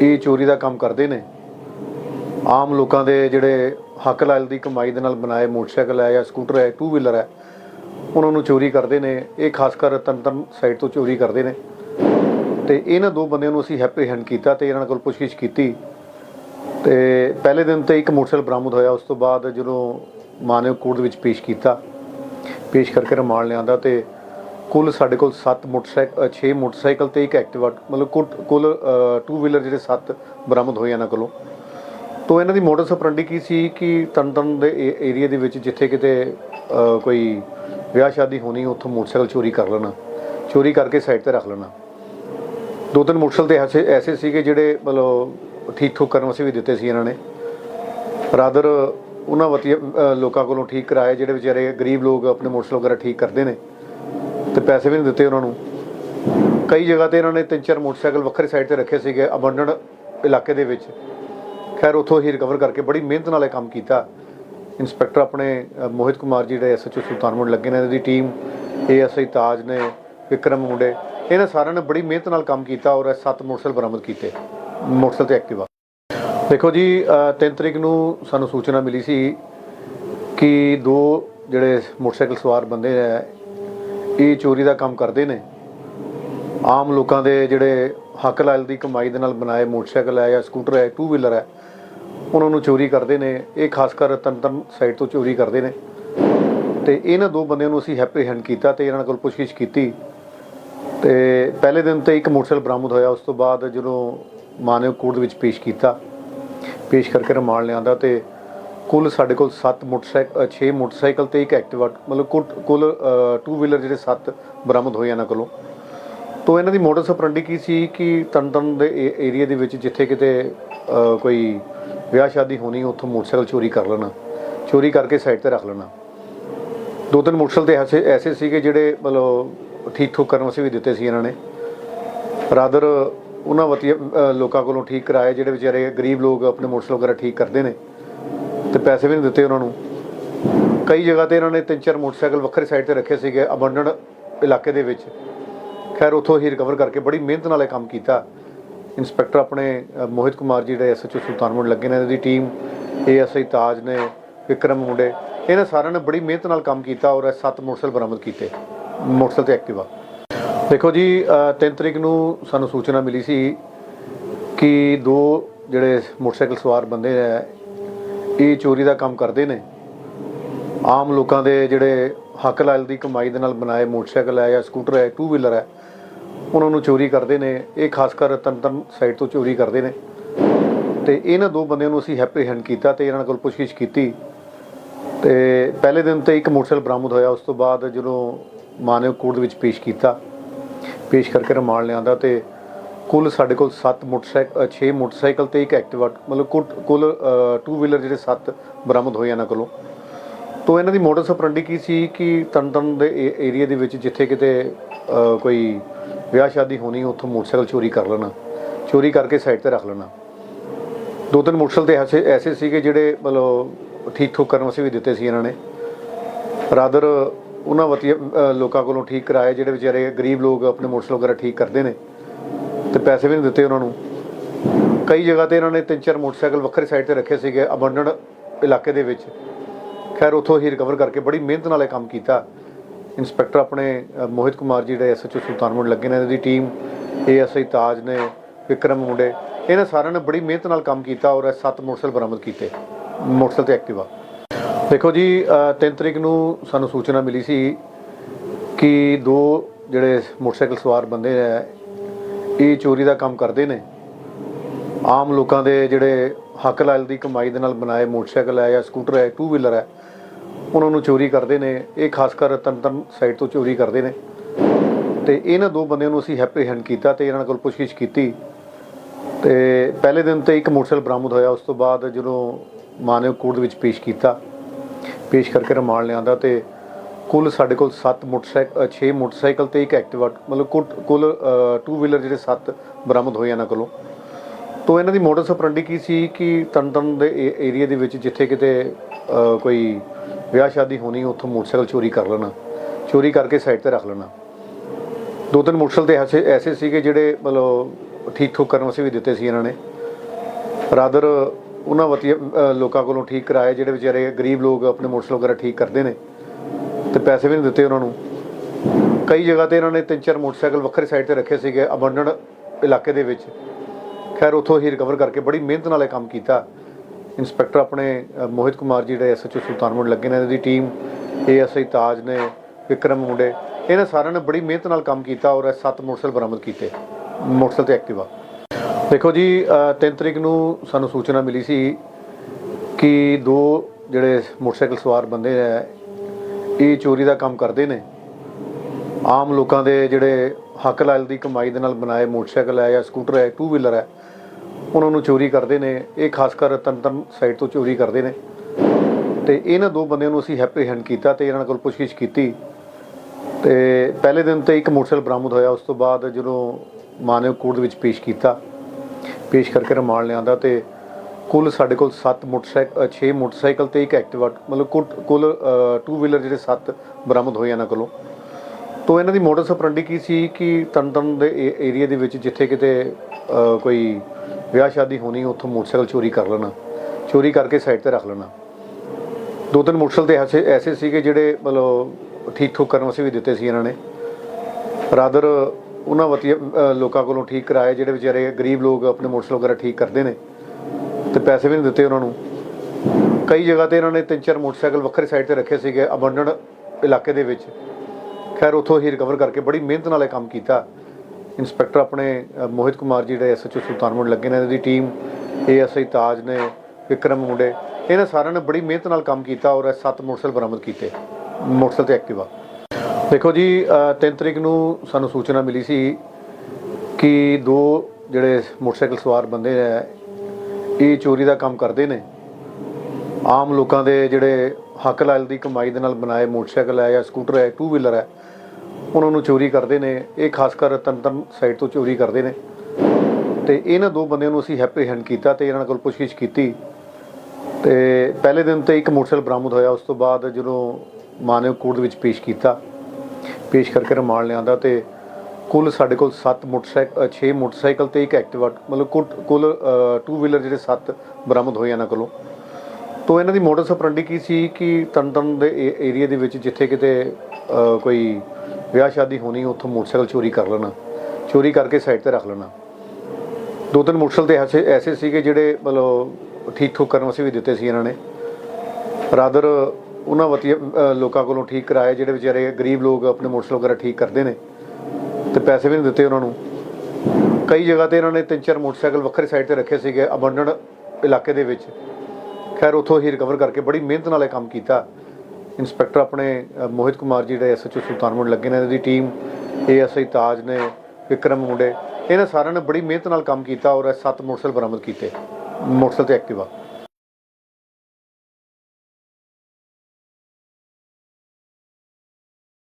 ਇਹ ਚੋਰੀ ਦਾ ਕੰਮ ਕਰਦੇ ਨੇ। ਆਮ ਲੋਕਾਂ ਦੇ ਜਿਹੜੇ ਹੱਕ ਲਾਲ ਦੀ ਕਮਾਈ ਦੇ ਨਾਲ ਬਣਾਏ ਮੋਟਰਸਾਈਕਲ ਹੈ ਜਾਂ ਸਕੂਟਰ ਹੈ ਟੂ ਵੀਲਰ ਹੈ, ਉਹਨਾਂ ਨੂੰ ਚੋਰੀ ਕਰਦੇ ਨੇ। ਇਹ ਖਾਸ ਕਰ ਤੰਤਨ ਸਾਈਡ ਤੋਂ ਚੋਰੀ ਕਰਦੇ ਨੇ। ਤੇ ਇਹਨਾਂ ਦੋ ਬੰਦਿਆਂ ਨੂੰ ਅਸੀਂ ਹੈਪੀ ਹੈਂਡ ਕੀਤਾ ਤੇ ਇਹਨਾਂ ਕੋਲ ਪੁੱਛਗਿੱਛ ਕੀਤੀ। ਤੇ ਪਹਿਲੇ ਦਿਨ ਤੇ ਇੱਕ ਮੋਟਰਸਾਈਕਲ ਬਰਾਮਦ ਹੋਇਆ। ਉਸ ਤੋਂ ਬਾਅਦ ਜਦੋਂ ਮਾਨਵ ਕੋਰਟ ਦੇ ਵਿੱਚ ਪੇਸ਼ ਕੀਤਾ, ਪੇਸ਼ ਕਰਕੇ ਰਿਮਾਂਡ ਲਿਆਂਦਾ ਤੇ ਕੁੱਲ ਸਾਡੇ ਕੋਲ 7 ਮੋਟਰਸਾਈਕਲ 6 ਮੋਟਰਸਾਈਕਲ ਤੇ ਇੱਕ ਐਕਟਿਵਾ ਮਤਲਬ ਕੁੱਲ- ਕੁੱਲ ਟੂ ਵੀਲਰ ਜਿਹੜੇ 7 ਬਰਾਮਦ ਹੋਏ ਇਹਨਾਂ ਕੋਲੋਂ। ਤੋਂ ਇਹਨਾਂ ਦੀ ਮੋਟਰ ਆਪਰੈਂਡੀ ਕੀ ਸੀ ਕਿ ਤੰਤਨ ਦੇ ਏਰੀਆ ਦੇ ਵਿੱਚ ਜਿੱਥੇ ਕਿਤੇ ਅ, ਕੋਈ ਵਿਆਹ ਸ਼ਾਦੀ ਹੋਣੀ ਉੱਥੋਂ ਮੋਟਰਸਾਈਕਲ ਚੋਰੀ ਕਰ ਲੈਣਾ ਚੋਰੀ ਕਰਕੇ ਸਾਈਡ ਤੇ ਰੱਖ ਲੈਣਾ। ਦੋ ਤਿੰਨ ਮੋਟਰਸਾਈਕਲ ਤੇ ਐਸੇ ਐਸੇ ਸੀਗੇ ਜਿਹੜੇ ਮਤਲਬ ਠੀਕ ਠੋਕ ਕਰਨ ਵਾਸਤੇ ਵੀ ਦਿੱਤੇ ਸੀ ਇਹਨਾਂ ਨੇ। ਰਾਦਰ ਉਹਨਾਂ ਵਤੀ ਅ, ਲੋਕਾਂ ਕੋਲੋਂ ਠੀਕ ਕਰਾਏ ਜਿਹੜੇ ਵਿਚਾਰੇ ਗਰੀਬ ਲੋਕ ਆਪਣੇ ਮੋਟਰਸਾਈਕਲ ਵਗੈਰਾ ਠੀਕ ਕਰਦੇ ਨੇ। ਤੇ ਪੈਸੇ ਵੀ ਨਹੀਂ ਦਿੱਤੇ ਉਹਨਾਂ ਨੂੰ। ਕਈ ਜਗ੍ਹਾ ਤੇ ਇਹਨਾਂ ਨੇ ਤਿੰਨ ਚਾਰ ਮੋਟਰਸਾਈਕਲ ਵੱਖਰੇ ਸਾਈਡ ਤੇ ਰੱਖੇ ਸੀਗੇ ਅਬੰਡਨ ਇਲਾਕੇ ਦੇ ਵਿੱਚ। ਖੈਰ, ਉੱਥੋਂ ਹੀ ਰਿਕਵਰ ਕਰਕੇ ਬੜੀ ਮਿਹਨਤ ਨਾਲ ਇਹ ਕੰਮ ਕੀਤਾ। ਇੰਸਪੈਕਟਰ ਆਪਣੇ ਮੋਹਿਤ ਕੁਮਾਰ ਜੀ ਜਿਹੜੇ ਐਸਐਚਓ ਸੁਲਤਾਨਪੁਰ ਲੱਗੇ ਨੇ, ਇਹਨਾਂ ਦੀ ਟੀਮ ਏਐਸਆਈ ਤਾਜ ਨੇ, ਵਿਕਰਮ ਮੁੰਡੇ, ਇਹਨਾਂ ਸਾਰਿਆਂ ਨੇ ਬੜੀ ਮਿਹਨਤ ਨਾਲ ਕੰਮ ਕੀਤਾ ਔਰ ਇਹ ਸੱਤ ਮੋਟਰਸਾਈਕਲ ਬਰਾਮਦ ਕੀਤੇ। ਮੋਟਰਸਾਈਕਲ ਤੇ ਐਕਟਿਵਾ ਦੇਖੋ ਜੀ 3 ਤਰੀਕ ਨੂੰ ਸਾਨੂੰ ਸੂਚਨਾ ਮਿਲੀ ਸੀ ਕਿ ਦੋ ਜਿਹੜੇ ਮੋਟਰਸਾਈਕਲ ਸਵਾਰ ਬੰਦੇ ਨੇ ਇਹ ਚੋਰੀ ਦਾ ਕੰਮ ਕਰਦੇ ਨੇ। ਆਮ ਲੋਕਾਂ ਦੇ ਜਿਹੜੇ ਹੱਕ ਲਾਇਲ ਦੀ ਕਮਾਈ ਦੇ ਨਾਲ ਬਣਾਏ ਮੋਟਰਸਾਈਕਲ ਹੈ ਜਾਂ ਸਕੂਟਰ ਹੈ ਟੂ ਵੀਲਰ ਹੈ, ਉਹਨਾਂ ਨੂੰ ਚੋਰੀ ਕਰਦੇ ਨੇ। ਇਹ ਖਾਸ ਕਰ ਤੰਤਨ ਸਾਈਡ ਤੋਂ ਚੋਰੀ ਕਰਦੇ ਨੇ। ਤੇ ਇਹਨਾਂ ਦੋ ਬੰਦਿਆਂ ਨੂੰ ਅਸੀਂ ਹੈਪਰੀਹੈਂਡ ਕੀਤਾ ਤੇ ਇਹਨਾਂ ਕੋਲ ਪੁੱਛਗਿੱਛ ਕੀਤੀ। ਤੇ ਪਹਿਲੇ ਦਿਨ ਤੇ ਇੱਕ ਮੋਟਰਸਾਈਕਲ ਬਰਾਮਦ ਹੋਇਆ। ਉਸ ਤੋਂ ਬਾਅਦ ਜਦੋਂ ਮਾਨਵ ਕੋਰਟ ਦੇ ਵਿੱਚ ਪੇਸ਼ ਕੀਤਾ, ਪੇਸ਼ ਕਰਕੇ ਰਿਮਾਂਡ ਲਿਆਂਦਾ ਤੇ ਕੁੱਲ ਸਾਡੇ ਕੋਲ 7 ਮੋਟਰਸਾਈਕਲ 6 ਮੋਟਰਸਾਈਕਲ ਤੇ ਇੱਕ ਐਕਟਿਵਾ ਮਤਲਬ ਕੁੱਲ- ਕੁੱਲ 2 ਵੀਲਰ ਜਿਹੜੇ 7 ਬਰਾਮਦ ਹੋਏ ਇਹਨਾਂ ਕੋਲੋਂ। ਤੋਂ ਇਹਨਾਂ ਦੀ ਮੋਟਰ ਆਪਰੈਂਡੀ ਕੀ ਸੀ ਕਿ ਤੰਤਨ ਦੇ ਏਰੀਆ ਦੇ ਵਿੱਚ ਜਿੱਥੇ ਕਿਤੇ ਅ, ਕੋਈ ਵਿਆਹ ਸ਼ਾਦੀ ਹੋਣੀ ਉੱਥੋਂ ਮੋਟਰਸਾਈਕਲ ਚੋਰੀ ਕਰ ਲੈਣਾ ਚੋਰੀ ਕਰਕੇ ਸਾਈਡ ਤੇ ਰੱਖ ਲੈਣਾ। ਦੋ ਤਿੰਨ ਮੋਟਰਸਾਈਕਲ ਤੇ ਐਸੇ ਐਸੇ ਸੀਗੇ ਜਿਹੜੇ ਮਤਲਬ ਠੀਕ ਠੋਕ ਕਰਨ ਵਾਸਤੇ ਵੀ ਦਿੱਤੇ ਸੀ ਇਹਨਾਂ ਨੇ। ਰਾਦਰ ਉਹਨਾਂ ਵਤੀ ਅ, ਲੋਕਾਂ ਕੋਲੋਂ ਠੀਕ ਕਰਾਏ ਜਿਹੜੇ ਵਿਚਾਰੇ ਗਰੀਬ ਲੋਕ ਆਪਣੇ ਮੋਟਰਸਾਈਕਲ ਵਗੈਰਾ ਠੀਕ ਕਰਦੇ ਨੇ। ਤੇ ਪੈਸੇ ਵੀ ਨਹੀਂ ਦਿੱਤੇ ਉਹਨਾਂ ਨੂੰ। ਕਈ ਜਗ੍ਹਾ ਤੇ ਇਹਨਾਂ ਨੇ ਤਿੰਨ ਚਾਰ ਮੋਟਰਸਾਈਕਲ ਵੱਖਰੇ ਸਾਈਡ ਤੇ ਰੱਖੇ ਸੀਗੇ ਅਬੰਡਨ ਇਲਾਕੇ ਦੇ ਵਿੱਚ। ਖੈਰ, ਉੱਥੋਂ ਹੀ ਰਿਕਵਰ ਕਰਕੇ ਬੜੀ ਮਿਹਨਤ ਨਾਲ ਇਹ ਕੰਮ ਕੀਤਾ। ਇੰਸਪੈਕਟਰ ਆਪਣੇ ਮੋਹਿਤ ਕੁਮਾਰ ਜੀ ਜਿਹੜੇ ਐਸਐਚਓ ਸੁਲਤਾਨਪੁਰ ਲੱਗੇ ਨੇ, ਇਹਨਾਂ ਦੀ ਟੀਮ ਏਐਸਆਈ ਤਾਜ ਨੇ, ਵਿਕਰਮ ਮੁੰਡੇ। ਇਹਨਾਂ ਸਾਰਿਆਂ ਨੇ ਬੜੀ ਮਿਹਨਤ ਨਾਲ ਕੰਮ ਕੀਤਾ ਔਰ ਸੱਤ ਮੋਟਰਸਾਈਕਲ ਬਰਾਮਦ ਕੀਤੇ। ਮੋਟਰਸਾਈਕਲ ਤੇ ਐਕਟਿਵਾ ਦੇਖੋ ਜੀ 3 ਤਰੀਕ ਨੂੰ ਸਾਨੂੰ ਸੂਚਨਾ ਮਿਲੀ ਸੀ ਕਿ ਦੋ ਜਿਹੜੇ ਮੋਟਰਸਾਈਕਲ ਸਵਾਰ ਬੰਦੇ ਨੇ ਇਹ ਚੋਰੀ ਦਾ ਕੰਮ ਕਰਦੇ ਨੇ। ਆਮ ਲੋਕਾਂ ਦੇ ਜਿਹੜੇ ਹੱਕ ਲਾਲ ਦੀ ਕਮਾਈ ਦੇ ਨਾਲ ਬਣਾਏ ਮੋਟਰਸਾਈਕਲ ਹੈ ਜਾਂ ਸਕੂਟਰ ਹੈ ਟੂ ਵੀਲਰ ਹੈ, ਉਹਨਾਂ ਨੂੰ ਚੋਰੀ ਕਰਦੇ ਨੇ। ਇਹ ਖਾਸ ਕਰ ਤੰਤਨ ਸਾਈਡ ਤੋਂ ਚੋਰੀ ਕਰਦੇ ਨੇ। ਤੇ ਇਹਨਾਂ ਦੋ ਬੰਦਿਆਂ ਨੂੰ ਅਸੀਂ ਹੈਪਰੀਹੈਂਡ ਕੀਤਾ ਤੇ ਇਹਨਾਂ ਕੋਲ ਪੁੱਛਗਿੱਛ ਕੀਤੀ। ਤੇ ਪਹਿਲੇ ਦਿਨ ਤੇ ਇੱਕ ਮੋਟਰਸਾਈਕਲ ਬਰਾਮਦ ਹੋਇਆ। ਉਸ ਤੋਂ ਬਾਅਦ ਜਦੋਂ ਮਾਨਵ ਕੋਰਟ ਦੇ ਵਿੱਚ ਪੇਸ਼ ਕੀਤਾ, ਪੇਸ਼ ਕਰਕੇ ਰਿਮਾਂਡ ਲਿਆਂਦਾ ਤੇ ਕੁੱਲ ਸਾਡੇ ਕੋਲ 7 ਮੋਟਰਸਾਈਕਲ 6 ਮੋਟਰਸਾਈਕਲ ਤੇ ਇੱਕ ਐਕਟਿਵਾ ਮਤਲਬ ਕੁੱਲ- ਕੁੱਲ 2 ਵੀਲਰ ਜਿਹੜੇ 7 ਬਰਾਮਦ ਹੋਏ ਇਹਨਾਂ ਕੋਲੋਂ। ਤੋਂ ਇਹਨਾਂ ਦੀ ਮੋਟਰ ਆਪਰੈਂਡੀ ਕੀ ਸੀ ਕਿ ਤੰਤਨ ਦੇ ਏਰੀਆ ਦੇ ਵਿੱਚ ਜਿੱਥੇ ਕਿਤੇ ਅ, ਕੋਈ ਵਿਆਹ ਸ਼ਾਦੀ ਹੋਣੀ ਉੱਥੋਂ ਮੋਟਰਸਾਈਕਲ ਚੋਰੀ ਕਰ ਲੈਣਾ ਚੋਰੀ ਕਰਕੇ ਸਾਈਡ ਤੇ ਰੱਖ ਲੈਣਾ। ਦੋ ਤਿੰਨ ਮੋਟਰਸਾਈਕਲ ਤੇ ਐਸੇ ਐਸੇ ਸੀਗੇ ਜਿਹੜੇ ਮਤਲਬ ਠੀਕ ਠੋਕ ਕਰਨ ਵਾਸਤੇ ਵੀ ਦਿੱਤੇ ਸੀ ਇਹਨਾਂ ਨੇ। ਰਾਦਰ ਉਹਨਾਂ ਵਤੀ ਅ, ਲੋਕਾਂ ਕੋਲੋਂ ਠੀਕ ਕਰਾਏ ਜਿਹੜੇ ਵਿਚਾਰੇ ਗਰੀਬ ਲੋਕ ਆਪਣੇ ਮੋਟਰਸਾਈਕਲ ਵਗੈਰਾ ਠੀਕ ਕਰਦੇ ਨੇ। ਤੇ ਪੈਸੇ ਵੀ ਨਹੀਂ ਦਿੱਤੇ ਉਹਨਾਂ ਨੂੰ। ਕਈ ਜਗ੍ਹਾ ਤੇ ਇਹਨਾਂ ਨੇ ਤਿੰਨ ਚਾਰ ਮੋਟਰਸਾਈਕਲ ਵੱਖਰੇ ਸਾਈਡ ਤੇ ਰੱਖੇ ਸੀਗੇ ਅਬੰਡਨ ਇਲਾਕੇ ਦੇ ਵਿੱਚ। ਖੈਰ, ਉੱਥੋਂ ਹੀ ਰਿਕਵਰ ਕਰਕੇ ਬੜੀ ਮਿਹਨਤ ਨਾਲ ਇਹ ਕੰਮ ਕੀਤਾ। ਇੰਸਪੈਕਟਰ ਆਪਣੇ ਮੋਹਿਤ ਕੁਮਾਰ ਜੀ ਜਿਹੜੇ ਐਸਐਚਓ ਸੁਲਤਾਨਪੁਰ ਲੱਗੇ ਨੇ, ਇਹਨਾਂ ਦੀ ਟੀਮ ਏਐਸਆਈ ਤਾਜ ਨੇ, ਵਿਕਰਮ ਮੁੰਡੇ। ਇਹਨਾਂ ਸਾਰਿਆਂ ਨੇ ਬੜੀ ਮਿਹਨਤ ਨਾਲ ਕੰਮ ਕੀਤਾ ਔਰ ਸੱਤ ਮੋਟਰਸਾਈਕਲ ਬਰਾਮਦ ਕੀਤੇ। ਮੋਟਰਸਾਈਕਲ ਤੇ ਐਕਟਿਵਾ ਦੇਖੋ ਜੀ 3 ਤਰੀਕ ਨੂੰ ਸਾਨੂੰ ਸੂਚਨਾ ਮਿਲੀ ਸੀ ਕਿ ਦੋ ਜਿਹੜੇ ਮੋਟਰਸਾਈਕਲ ਸਵਾਰ ਬੰਦੇ ਨੇ ਇਹ ਚੋਰੀ ਦਾ ਕੰਮ ਕਰਦੇ ਨੇ। ਆਮ ਲੋਕਾਂ ਦੇ ਜਿਹੜੇ ਹੱਕ ਲਾਲ ਦੀ ਕਮਾਈ ਦੇ ਨਾਲ ਬਣਾਏ ਮੋਟਰਸਾਈਕਲ ਹੈ ਜਾਂ ਸਕੂਟਰ ਹੈ ਟੂ ਵੀਲਰ ਹੈ, ਉਹਨਾਂ ਨੂੰ ਚੋਰੀ ਕਰਦੇ ਨੇ। ਇਹ ਖਾਸ ਕਰ ਤੰਤਨ ਸਾਈਡ ਤੋਂ ਚੋਰੀ ਕਰਦੇ ਨੇ। ਤੇ ਇਹਨਾਂ ਦੋ ਬੰਦਿਆਂ ਨੂੰ ਅਸੀਂ ਹੈਪਰੀਹੈਂਡ ਕੀਤਾ ਤੇ ਇਹਨਾਂ ਕੋਲ ਪੁੱਛਗਿੱਛ ਕੀਤੀ। ਤੇ ਪਹਿਲੇ ਦਿਨ ਤੇ ਇੱਕ ਮੋਟਰਸਾਈਕਲ ਬਰਾਮਦ ਹੋਇਆ। ਉਸ ਤੋਂ ਬਾਅਦ ਜਦੋਂ ਮਾਨਵ ਕੋਰਟ ਦੇ ਵਿੱਚ ਪੇਸ਼ ਕੀਤਾ, ਪੇਸ਼ ਕਰਕੇ ਰਿਮਾਂਡ ਲਿਆਂਦਾ ਤੇ ਕੁੱਲ ਸਾਡੇ ਕੋਲ 7 ਮੋਟਰਸਾਈਕਲ 6 ਮੋਟਰਸਾਈਕਲ ਤੇ ਇੱਕ ਐਕਟਿਵਾ ਮਤਲਬ ਕੁੱਲ- ਕੁੱਲ 2 ਵੀਲਰ ਜਿਹੜੇ 7 ਬਰਾਮਦ ਹੋਏ ਇਹਨਾਂ ਕੋਲੋਂ। ਤੋਂ ਇਹਨਾਂ ਦੀ ਮੋਟਰ ਆਪਰੈਂਡੀ ਕੀ ਸੀ ਕਿ ਤੰਤਨ ਦੇ ਏਰੀਆ ਦੇ ਵਿੱਚ ਜਿੱਥੇ ਕਿਤੇ ਅ, ਕੋਈ ਵਿਆਹ ਸ਼ਾਦੀ ਹੋਣੀ ਉੱਥੋਂ ਮੋਟਰਸਾਈਕਲ ਚੋਰੀ ਕਰ ਲੈਣਾ ਚੋਰੀ ਕਰਕੇ ਸਾਈਡ ਤੇ ਰੱਖ ਲੈਣਾ। ਦੋ ਤਿੰਨ ਮੋਟਰਸਾਈਕਲ ਤੇ ਐਸੇ ਐਸੇ ਸੀਗੇ ਜਿਹੜੇ ਮਤਲਬ ਠੀਕ ਠੋਕ ਕਰਨ ਵਾਸਤੇ ਵੀ ਦਿੱਤੇ ਸੀ ਇਹਨਾਂ ਨੇ। ਰਾਦਰ ਉਹਨਾਂ ਵਤੀ ਅ, ਲੋਕਾਂ ਕੋਲੋਂ ਠੀਕ ਕਰਾਏ ਜਿਹੜੇ ਵਿਚਾਰੇ ਗਰੀਬ ਲੋਕ ਆਪਣੇ ਮੋਟਰਸਾਈਕਲ ਵਗੈਰਾ ਠੀਕ ਕਰਦੇ ਨੇ। ਤੇ ਪੈਸੇ ਵੀ ਨਹੀਂ ਦਿੱਤੇ ਉਹਨਾਂ ਨੂੰ। ਕਈ ਜਗ੍ਹਾ ਤੇ ਇਹਨਾਂ ਨੇ ਤਿੰਨ ਚਾਰ ਮੋਟਰਸਾਈਕਲ ਵੱਖਰੇ ਸਾਈਡ ਤੇ ਰੱਖੇ ਸੀਗੇ ਅਬੰਡਨ ਇਲਾਕੇ ਦੇ ਵਿੱਚ। ਖੈਰ, ਉੱਥੋਂ ਹੀ ਰਿਕਵਰ ਕਰਕੇ ਬੜੀ ਮਿਹਨਤ ਨਾਲ ਇਹ ਕੰਮ ਕੀਤਾ। ਇੰਸਪੈਕਟਰ ਆਪਣੇ ਮੋਹਿਤ ਕੁਮਾਰ ਜੀ ਜਿਹੜੇ ਐਸਐਚਓ ਸੁਲਤਾਨਪੁਰ ਲੱਗੇ ਨੇ, ਇਹਨਾਂ ਦੀ ਟੀਮ ਏਐਸਆਈ ਤਾਜ ਨੇ, ਵਿਕਰਮ ਮੁੰਡੇ, ਇਹਨਾਂ ਸਾਰਿਆਂ ਨੇ ਬੜੀ ਮਿਹਨਤ ਨਾਲ ਕੰਮ ਕੀਤਾ ਔਰ ਇਹ ਸੱਤ ਮੋਟਰਸਾਈਕਲ ਬਰਾਮਦ ਕੀਤੇ। ਮੋਟਰਸਾਈਕਲ ਤੇ ਐਕਟਿਵਾ ਦੇਖੋ ਜੀ 3 ਤਰੀਕ ਨੂੰ ਸਾਨੂੰ ਸੂਚਨਾ ਮਿਲੀ ਸੀ ਕਿ ਦੋ ਜਿਹੜੇ ਮੋਟਰਸਾਈਕਲ ਸਵਾਰ ਬੰਦੇ ਹੈ ਇਹ ਚੋਰੀ ਦਾ ਕੰਮ ਕਰਦੇ ਨੇ। ਆਮ ਲੋਕਾਂ ਦੇ ਜਿਹੜੇ ਹੱਕ ਲਾਲ ਦੀ ਕਮਾਈ ਦੇ ਨਾਲ ਬਣਾਏ ਮੋਟਰਸਾਈਕਲ ਹੈ ਜਾਂ ਸਕੂਟਰ ਹੈ ਟੂ ਵੀਲਰ ਹੈ, ਉਹਨਾਂ ਨੂੰ ਚੋਰੀ ਕਰਦੇ ਨੇ। ਇਹ ਖਾਸ ਕਰ ਤੰਤਨ ਸਾਈਡ ਤੋਂ ਚੋਰੀ ਕਰਦੇ ਨੇ। ਤੇ ਇਹਨਾਂ ਦੋ ਬੰਦਿਆਂ ਨੂੰ ਅਸੀਂ ਹੈਪਰੀਹੈਂਡ ਕੀਤਾ ਤੇ ਇਹਨਾਂ ਕੋਲ ਪੁੱਛਗਿੱਛ ਕੀਤੀ। ਤੇ ਪਹਿਲੇ ਦਿਨ ਤੇ ਇੱਕ ਮੋਟਰਸਾਈਕਲ ਬਰਾਮਦ ਹੋਇਆ। ਉਸ ਤੋਂ ਬਾਅਦ ਜਦੋਂ ਮਾਨਵ ਕੋਰਟ ਦੇ ਵਿੱਚ ਪੇਸ਼ ਕੀਤਾ, ਪੇਸ਼ ਕਰਕੇ ਰਿਮਾਂਡ ਲਿਆਂਦਾ ਤੇ ਕੁੱਲ ਸਾਡੇ ਕੋਲ 7 ਮੋਟਰਸਾਈਕਲ 6 ਮੋਟਰਸਾਈਕਲ ਤੇ ਇੱਕ ਐਕਟਿਵਾ ਮਤਲਬ ਕੁੱਲ- ਕੁੱਲ 2 ਵੀਲਰ ਜਿਹੜੇ 7 ਬਰਾਮਦ ਹੋਏ ਇਹਨਾਂ ਕੋਲੋਂ। ਤੋਂ ਇਹਨਾਂ ਦੀ ਮੋਟਰ ਆਪਰੈਂਡੀ ਕੀ ਸੀ ਕਿ ਤਨਤਨ ਦੇ ਏਰੀਆ ਦੇ ਵਿੱਚ ਜਿੱਥੇ ਕਿਤੇ ਅ, ਕੋਈ ਵਿਆਹ ਸ਼ਾਦੀ ਹੋਣੀ ਉੱਥੋਂ ਮੋਟਰਸਾਈਕਲ ਚੋਰੀ ਕਰ ਲੈਣਾ ਚੋਰੀ ਕਰਕੇ ਸਾਈਡ ਤੇ ਰੱਖ ਲੈਣਾ। ਦੋ ਤਿੰਨ ਮੋਟਰਸਾਈਕਲ ਤੇ ਐਸੇ ਐਸੇ ਸੀਗੇ ਜਿਹੜੇ ਮਤਲਬ ਠੀਕ ਠੋਕ ਕਰਨ ਵਾਸਤੇ ਵੀ ਦਿੱਤੇ ਸੀ ਇਹਨਾਂ ਨੇ। ਰਾਦਰ ਉਹਨਾਂ ਵਤੀ ਅ, ਲੋਕਾਂ ਕੋਲੋਂ ਠੀਕ ਕਰਾਏ ਜਿਹੜੇ ਵਿਚਾਰੇ ਗਰੀਬ ਲੋਕ ਆਪਣੇ ਮੋਟਰਸਾਈਕਲ ਵਗੈਰਾ ਠੀਕ ਕਰਦੇ ਨੇ। ਤੇ ਪੈਸੇ ਵੀ ਨਹੀਂ ਦਿੱਤੇ ਉਹਨਾਂ ਨੂੰ। ਕਈ ਜਗ੍ਹਾ ਤੇ ਇਹਨਾਂ ਨੇ ਤਿੰਨ ਚਾਰ ਮੋਟਰਸਾਈਕਲ ਵੱਖਰੇ ਸਾਈਡ ਤੇ ਰੱਖੇ ਸੀਗੇ ਅਬੰਡਨ ਇਲਾਕੇ ਦੇ ਵਿੱਚ। ਖੈਰ, ਉੱਥੋਂ ਹੀ ਰਿਕਵਰ ਕਰਕੇ ਬੜੀ ਮਿਹਨਤ ਨਾਲ ਇਹ ਕੰਮ ਕੀਤਾ। ਇੰਸਪੈਕਟਰ ਆਪਣੇ ਮੋਹਿਤ ਕੁਮਾਰ ਜੀ ਜਿਹੜੇ ਐਸਐਚਓ ਸੁਲਤਾਨਪੁਰ ਲੱਗੇ ਨੇ ਇਹਨਾਂ ਦੀ ਟੀਮ ਏਐਸਆਈ ਤਾਜ ਨੇ, ਵਿਕਰਮ ਮੁੰਡੇ। ਇਹਨਾਂ ਸਾਰਿਆਂ ਨੇ ਬੜੀ ਮਿਹਨਤ ਨਾਲ ਕੰਮ ਕੀਤਾ ਔਰ ਸੱਤ ਮੋਟਰਸਾਈਕਲ ਬਰਾਮਦ ਕੀਤੇ। ਮੋਟਰਸਾਈਕਲ ਤੇ ਐਕਟਿਵਾ ਦੇਖੋ ਜੀ 3 ਤਰੀਕ ਨੂੰ ਸਾਨੂੰ ਸੂਚਨਾ ਮਿਲੀ ਸੀ ਕਿ ਦੋ ਜਿਹੜੇ ਮੋਟਰਸਾਈਕਲ ਸਵਾਰ ਬੰਦੇ ਹੈ ਇਹ ਚੋਰੀ ਦਾ ਕੰਮ ਕਰਦੇ ਨੇ। ਆਮ ਲੋਕਾਂ ਦੇ ਜਿਹੜੇ ਹੱਕ ਲਾਲ ਦੀ ਕਮਾਈ ਦੇ ਨਾਲ ਬਣਾਏ ਮੋਟਰਸਾਈਕਲ ਹੈ ਜਾਂ ਸਕੂਟਰ ਹੈ ਟੂ ਵੀਲਰ ਹੈ, ਉਹਨਾਂ ਨੂੰ ਚੋਰੀ ਕਰਦੇ ਨੇ। ਇਹ ਖਾਸ ਕਰ ਤੰਤਨ ਸਾਈਡ ਤੋਂ ਚੋਰੀ ਕਰਦੇ ਨੇ। ਤੇ ਇਹਨਾਂ ਦੋ ਬੰਦਿਆਂ ਨੂੰ ਅਸੀਂ ਹੈਪਰੀਹੈਂਡ ਕੀਤਾ ਤੇ ਇਹਨਾਂ ਕੋਲ ਪੁੱਛਗਿੱਛ ਕੀਤੀ। ਤੇ ਪਹਿਲੇ ਦਿਨ ਤੇ ਇੱਕ ਮੋਟਰਸਾਈਕਲ ਬਰਾਮਦ ਹੋਇਆ। ਉਸ ਤੋਂ ਬਾਅਦ ਜਦੋਂ ਮਾਨਵ ਕੋਰਟ ਦੇ ਵਿੱਚ ਪੇਸ਼ ਕੀਤਾ, ਪੇਸ਼ ਕਰਕੇ ਰਿਮਾਂਡ ਲਿਆਂਦਾ ਤੇ ਕੁੱਲ ਸਾਡੇ ਕੋਲ 7 ਮੋਟਰਸਾਈਕਲ 6 ਮੋਟਰਸਾਈਕਲ ਤੇ ਇੱਕ ਐਕਟਿਵਾ ਮਤਲਬ ਕੁੱਲ- ਕੁੱਲ 2 ਵੀਲਰ ਜਿਹੜੇ 7 ਬਰਾਮਦ ਹੋਏ ਇਹਨਾਂ ਕੋਲੋਂ। ਤੋਂ ਇਹਨਾਂ ਦੀ ਮੋਟਰ ਆਪਰੈਂਡੀ ਕੀ ਸੀ ਕਿ ਤਨਤਨ ਦੇ ਏਰੀਆ ਦੇ ਵਿੱਚ ਜਿੱਥੇ ਕਿਤੇ ਅ, ਕੋਈ ਵਿਆਹ ਸ਼ਾਦੀ ਹੋਣੀ ਉੱਥੋਂ ਮੋਟਰਸਾਈਕਲ ਚੋਰੀ ਕਰ ਲੈਣਾ ਚੋਰੀ ਕਰਕੇ ਸਾਈਡ ਤੇ ਰੱਖ ਲੈਣਾ। ਦੋ ਤਿੰਨ ਮੋਟਰਸਾਈਕਲ ਤੇ ਐਸੇ ਐਸੇ ਸੀਗੇ ਜਿਹੜੇ ਮਤਲਬ ਠੀਕ ਠੋਕ ਕਰਨ ਵਾਸਤੇ ਵੀ ਦਿੱਤੇ ਸੀ ਇਹਨਾਂ ਨੇ। ਰਾਦਰ ਉਹਨਾਂ ਵਤੀ ਅ, ਲੋਕਾਂ ਕੋਲੋਂ ਠੀਕ ਕਰਾਏ ਜਿਹੜੇ ਵਿਚਾਰੇ ਗਰੀਬ ਲੋਕ ਆਪਣੇ ਮੋਟਰਸਾਈਕਲ ਵਗੈਰਾ ਠੀਕ ਕਰਦੇ ਨੇ। ਤੇ ਪੈਸੇ ਵੀ ਨਹੀਂ ਦਿੱਤੇ ਉਹਨਾਂ ਨੂੰ। ਕਈ ਜਗ੍ਹਾ ਤੇ ਇਹਨਾਂ ਨੇ ਤਿੰਨ ਚਾਰ ਮੋਟਰਸਾਈਕਲ ਵੱਖਰੇ ਸਾਈਡ ਤੇ ਰੱਖੇ ਸੀਗੇ ਅਬੰਡਨ ਇਲਾਕੇ ਦੇ ਵਿੱਚ। ਖੈਰ, ਉੱਥੋਂ ਹੀ ਰਿਕਵਰ ਕਰਕੇ ਬੜੀ ਮਿਹਨਤ ਨਾਲ ਇਹ ਕੰਮ ਕੀਤਾ। ਇੰਸਪੈਕਟਰ ਆਪਣੇ ਮੋਹਿਤ ਕੁਮਾਰ ਜੀ ਜਿਹੜੇ ਐਸਐਚਓ ਸੁਲਤਾਨਪੁਰ ਲੱਗੇ ਨੇ ਇਹਨਾਂ ਦੀ ਟੀਮ ਏਐਸਆਈ ਤਾਜ ਨੇ, ਵਿਕਰਮ ਮੁੰਡੇ। ਇਹਨਾਂ ਸਾਰਿਆਂ ਨੇ ਬੜੀ ਮਿਹਨਤ ਨਾਲ ਕੰਮ ਕੀਤਾ ਔਰ ਇਹ ਸੱਤ ਮੋਟਰਸਾਈਕਲ ਬਰਾਮਦ ਕੀਤੇ। ਮੋਟਰਸਾਈਕਲ ਤੇ ਐਕਟਿਵਾ